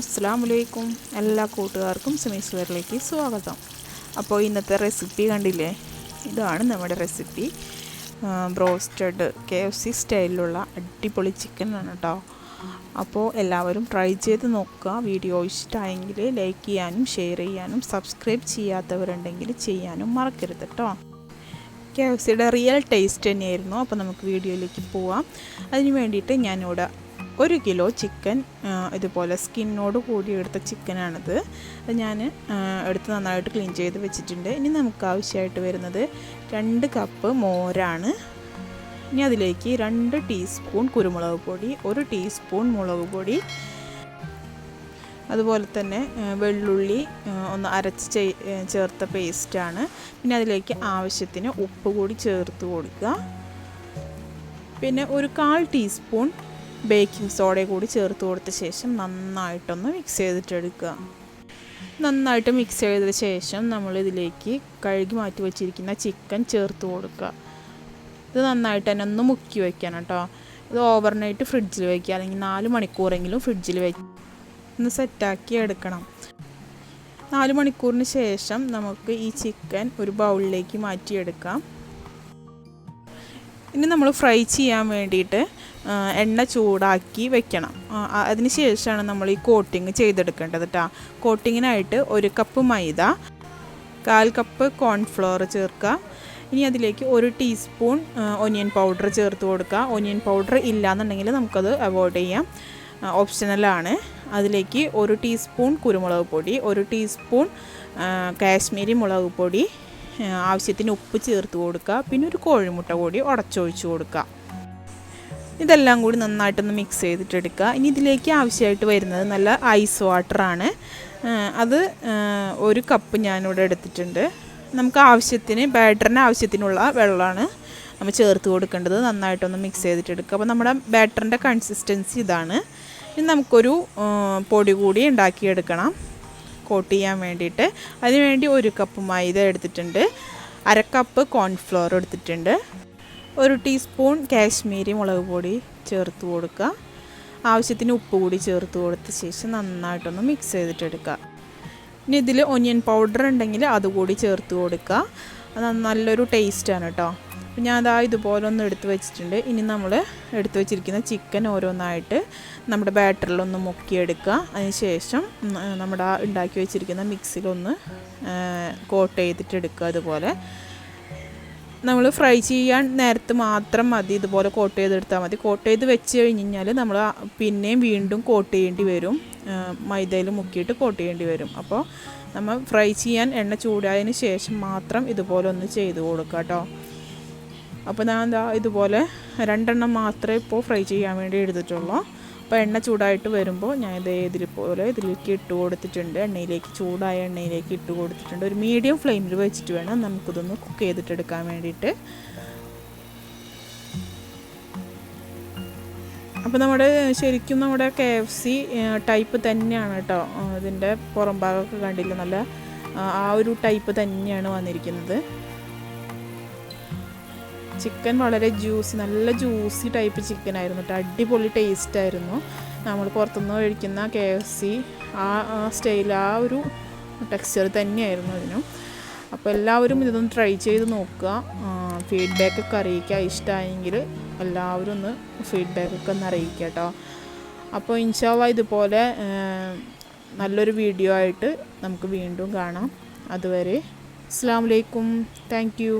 അസ്സാം വലൈക്കും എല്ലാ കൂട്ടുകാർക്കും സുമീസ് വെയറിലേക്ക് സ്വാഗതം. അപ്പോൾ ഇന്നത്തെ റെസിപ്പി കണ്ടില്ലേ? ഇതാണ് നമ്മുടെ recipe. Broasted K F C സ്റ്റൈലിലുള്ള അടിപൊളി ചിക്കൻ ആണ് കേട്ടോ. അപ്പോൾ എല്ലാവരും ട്രൈ ചെയ്ത് നോക്കുക. വീഡിയോ ഇഷ്ടമായെങ്കിൽ ലൈക്ക് ചെയ്യാനും ഷെയർ ചെയ്യാനും സബ്സ്ക്രൈബ് ചെയ്യാത്തവരുണ്ടെങ്കിൽ ചെയ്യാനും മറക്കരുത് കേട്ടോ. കെ എഫ് സിയുടെ റിയൽ ടേസ്റ്റ് തന്നെയായിരുന്നു. അപ്പോൾ നമുക്ക് വീഡിയോയിലേക്ക് പോവാം. അതിന് വേണ്ടിയിട്ട് ഞാനിവിടെ ഒരു കിലോ ചിക്കൻ ഇതുപോലെ സ്കിന്നോട് കൂടി എടുത്ത ചിക്കനാണിത്. അത് ഞാൻ എടുത്ത് നന്നായിട്ട് ക്ലീൻ ചെയ്ത് വെച്ചിട്ടുണ്ട്. ഇനി നമുക്ക് ആവശ്യമായിട്ട് വരുന്നത് രണ്ട് കപ്പ് മോരാണ്. ഇനി അതിലേക്ക് രണ്ട് ടീസ്പൂൺ കുരുമുളക് പൊടി ഒരു ടീസ്പൂൺ മുളക് പൊടി അതുപോലെ തന്നെ വെള്ളുള്ളി ഒന്ന് അരച്ച് ചേർത്ത പേസ്റ്റാണ്. പിന്നെ അതിലേക്ക് ആവശ്യത്തിന് ഉപ്പ് കൂടി ചേർത്ത് കൊടുക്കുക. പിന്നെ ഒരു കാൽ ടീസ്പൂൺ ബേക്കിംഗ് സോഡയും കൂടി ചേർത്ത് കൊടുത്ത ശേഷം നന്നായിട്ടൊന്ന് മിക്സ് ചെയ്തിട്ടെടുക്കുക. നന്നായിട്ട് മിക്സ് ചെയ്ത ശേഷം നമ്മൾ ഇതിലേക്ക് കഴുകി മാറ്റി വെച്ചിരിക്കുന്ന ചിക്കൻ ചേർത്ത് കൊടുക്കുക. ഇത് നന്നായിട്ട് തന്നെ ഒന്ന് മുക്കി വയ്ക്കണം കേട്ടോ. ഇത് ഓവർനൈറ്റ് ഫ്രിഡ്ജിൽ വയ്ക്കുക അല്ലെങ്കിൽ നാല് മണിക്കൂറെങ്കിലും ഫ്രിഡ്ജിൽ വയ്ക്കുക ഒന്ന് സെറ്റാക്കി എടുക്കണം. നാല് മണിക്കൂറിന് ശേഷം നമുക്ക് ഈ ചിക്കൻ ഒരു ബൗളിലേക്ക് മാറ്റിയെടുക്കാം. ഇനി നമ്മൾ ഫ്രൈ ചെയ്യാൻ വേണ്ടിയിട്ട് എണ്ണ ചൂടാക്കി വെക്കണം. അതിന് ശേഷമാണ് നമ്മൾ ഈ കോട്ടിങ് ചെയ്തെടുക്കേണ്ടത് കേട്ടോ കോട്ടിങ്ങിനായിട്ട് ഒരു കപ്പ് മൈദ കാൽ കപ്പ് കോൺഫ്ലോർ ചേർക്കുക. ഇനി അതിലേക്ക് ഒരു ടീസ്പൂൺ ഒനിയൻ പൗഡർ ചേർത്ത് കൊടുക്കുക. ഒനിയൻ പൗഡർ ഇല്ലയെന്നുണ്ടെങ്കിൽ നമുക്കത് അവോയ്ഡ് ചെയ്യാം. ഓപ്ഷണലാണ് അതിലേക്ക് ഒരു ടീസ്പൂൺ കുരുമുളക് പൊടി ഒരു ടീസ്പൂൺ കാശ്മീരി മുളക് പൊടി ആവശ്യത്തിന് ഉപ്പ് ചേർത്ത് കൊടുക്കുക. പിന്നെ ഒരു കോഴിമുട്ട കൂടി ഉടച്ചൊഴിച്ച് കൊടുക്കുക. ഇതെല്ലാം കൂടി നന്നായിട്ടൊന്ന് മിക്സ് ചെയ്തിട്ടെടുക്കുക. ഇനി ഇതിലേക്ക് ആവശ്യമായിട്ട് വരുന്നത് നല്ല ഐസ് വാട്ടറാണ് അത് ഒരു കപ്പ് ഞാനിവിടെ എടുത്തിട്ടുണ്ട്. നമുക്ക് ആവശ്യത്തിന് ബാറ്ററിന് ആവശ്യത്തിനുള്ള വെള്ളമാണ് നമ്മൾ ചേർത്ത് കൊടുക്കേണ്ടത്. നന്നായിട്ടൊന്ന് മിക്സ് ചെയ്തിട്ടെടുക്കുക. അപ്പോൾ നമ്മുടെ ബാറ്ററിന്റെ കൺസിസ്റ്റൻസി ഇതാണ്. ഇനി നമുക്കൊരു പൊടി കൂടി ഉണ്ടാക്കിയെടുക്കണം. കോട്ട് ചെയ്യാൻ വേണ്ടിയിട്ട് അതിനുവേണ്ടി ഒരു കപ്പ് മൈദ എടുത്തിട്ടുണ്ട്. അരക്കപ്പ് കപ്പ് കോൺഫ്ലോർ എടുത്തിട്ടുണ്ട്. ഒരു ടീസ്പൂൺ കാശ്മീരി മുളക് പൊടി ചേർത്ത് കൊടുക്കുക. ആവശ്യത്തിന് ഉപ്പ് കൂടി ചേർത്ത് കൊടുത്ത ശേഷം നന്നായിട്ടൊന്ന് മിക്സ് ചെയ്തിട്ടെടുക്കുക. ഇനി ഇതിൽ ഒനിയൻ പൗഡർ ഉണ്ടെങ്കിൽ അതുകൂടി ചേർത്ത് കൊടുക്കുക. അത് നല്ലൊരു ടേസ്റ്റാണ് കേട്ടോ. അപ്പം ഞാൻ അതാ ഇതുപോലെ ഒന്ന് എടുത്ത് വെച്ചിട്ടുണ്ട്. ഇനി നമ്മൾ എടുത്തു വെച്ചിരിക്കുന്ന ചിക്കൻ ഓരോന്നായിട്ട് നമ്മുടെ ബാറ്ററിലൊന്ന് മുക്കിയെടുക്കുക. അതിന് ശേഷം നമ്മുടെ ആ ഉണ്ടാക്കി വെച്ചിരിക്കുന്ന മിക്സിലൊന്ന് കോട്ട് ചെയ്തിട്ട് എടുക്കുക അതുപോലെ. നമ്മൾ ഫ്രൈ ചെയ്യാൻ നേരത്ത് മാത്രം മതി. ഇതുപോലെ കോട്ട് ചെയ്തെടുത്താൽ മതി. കോട്ട് ചെയ്ത് വെച്ച് കഴിഞ്ഞ് കഴിഞ്ഞാൽ നമ്മൾ പിന്നെയും വീണ്ടും കോട്ട് ചെയ്യേണ്ടി വരും. മൈദയിൽ മുക്കിയിട്ട് കോട്ട് ചെയ്യേണ്ടി വരും. അപ്പോൾ നമ്മൾ ഫ്രൈ ചെയ്യാൻ എണ്ണ ചൂടായതിന് ശേഷം മാത്രം ഇതുപോലെ ഒന്ന് ചെയ്ത് കൊടുക്കുക കേട്ടോ. അപ്പോൾ ഞാൻ എന്താ ഇതുപോലെ രണ്ടെണ്ണം മാത്രമേ ഇപ്പോൾ ഫ്രൈ ചെയ്യാൻ വേണ്ടി എടുത്തിട്ടുള്ളൂ. അപ്പോൾ എണ്ണ ചൂടായിട്ട് വരുമ്പോൾ ഞാൻ ഇത് പോലെ ഇതിലേക്ക് ഇട്ട് കൊടുത്തിട്ടുണ്ട്. എണ്ണയിലേക്ക് ചൂടായ എണ്ണയിലേക്ക് ഇട്ട് കൊടുത്തിട്ടുണ്ട്. ഒരു മീഡിയം ഫ്ലെയിമിൽ വെച്ചിട്ട് വേണം നമുക്കിതൊന്ന് കുക്ക് ചെയ്തിട്ടെടുക്കാൻ വേണ്ടിയിട്ട്. അപ്പോൾ നമ്മുടെ ശരിക്കും നമ്മുടെ കെ എഫ് സി ടൈപ്പ് തന്നെയാണ് കേട്ടോ. ഇതിന്റെ പുറം ഭാഗമൊക്കെ കണ്ടില്ല നല്ല ആ ഒരു ടൈപ്പ് തന്നെയാണ് വന്നിരിക്കുന്നത്. ചിക്കൻ വളരെ ജ്യൂസി നല്ല ജ്യൂസി ടൈപ്പ് ചിക്കൻ ആയിരുന്നു കേട്ടോ അടിപൊളി ടേസ്റ്റ് ആയിരുന്നു. നമ്മൾ പുറത്തുനിന്ന് കഴിക്കുന്ന കെ എഫ് സി ആ സ്റ്റൈൽ ആ ഒരു ടെക്സ്ചർ തന്നെയായിരുന്നു അതിനും. അപ്പോൾ എല്ലാവരും ഇതൊന്ന് ട്രൈ ചെയ്ത് നോക്കുക. ഫീഡ്ബാക്കൊക്കെ അറിയിക്കുക. ഇഷ്ടമായെങ്കിൽ എല്ലാവരും ഒന്ന് ഫീഡ്ബാക്കൊക്കെ ഒന്ന് അറിയിക്കുക കേട്ടോ അപ്പോൾ ഇൻഷാവ ഇതുപോലെ നല്ലൊരു വീഡിയോ ആയിട്ട് നമുക്ക് വീണ്ടും കാണാം. അതുവരെ അസ്സാം വലൈക്കും താങ്ക് യു